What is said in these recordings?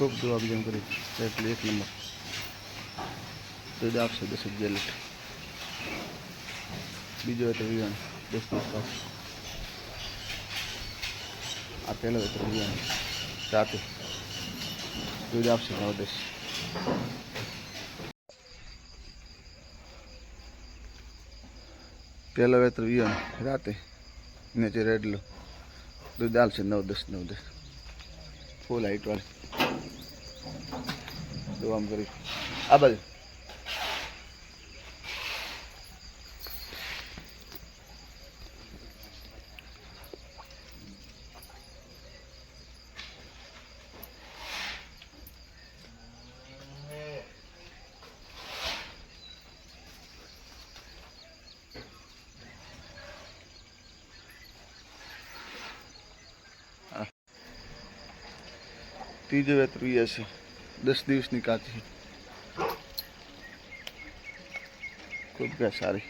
ખૂબ દુઆ જેમ કરી એટલે એક નંબર. દૂધ આપશે દસ અગિયાર લીટર. બીજો હતો વિવાન દસ દસ આ પહેલો હતો વિયાણ રાતે. દૂધ આપશે નવ દસ પહેલો વેતર વિયાણ રાતે. નીચે રેડલો. દૂધ આવશે નવ દસ નવ દસ. ફૂલ હાઈટ વાળી. આમ કરી. આ બાજુ. ત્રીજો વેતર વિયા છે દસ દિવસની કાચી ખૂબ ગયા સારી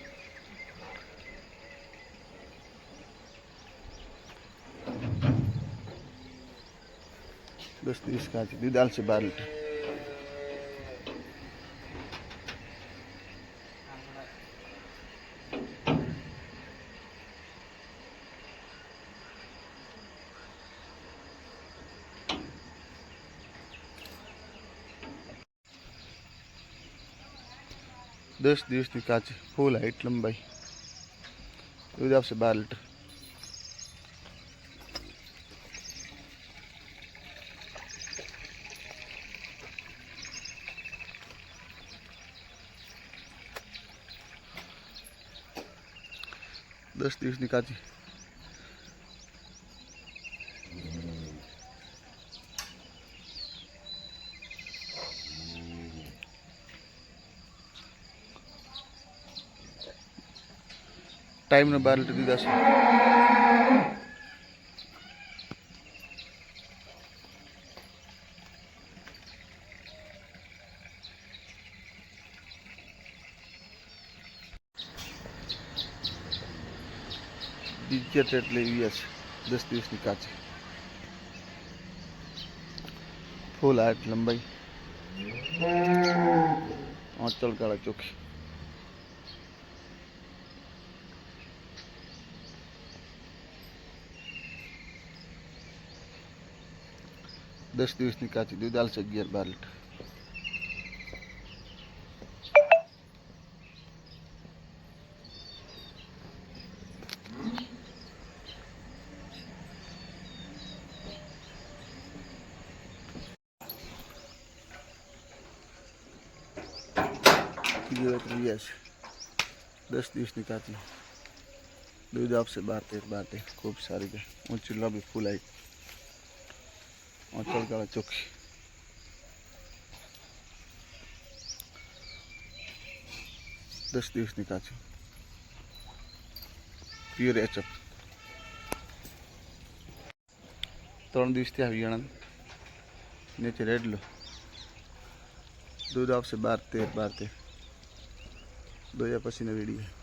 દસ દિવસ કાચી દૂધ આલશે બાર લીટર દસ દિવસની કાચી ફૂલ હાઈટ લંબાઈ દૂધ આપશે બાર લીટર દસ દિવસની કાચી ટાઈમનો બાર લીટર દીધા છે બીજા એટલે એવી છે દસ દિવસની કાચી ફૂલ હાઈટ લંબાઈ આંચલ કાળા ચોખ્ખી દસ દિવસની કાચી દૂધ આલશે અગિયાર બાર લીટર. દસ દિવસની કાચી દૂધ આપશે બાર તેર બાર તેર. ખૂબ સારી ગાય ઊંચી લાંબી ફૂલ આવી. અચલ કાળા ચોખ્ખી દસ દિવસની કાચી પ્યોર એચઅપ ત્રણ દિવસથી આવી આણંદ નીચે રેડલો દૂધ આવશે બાર તેર બાર તેર દોયા પછીનો વીડિયો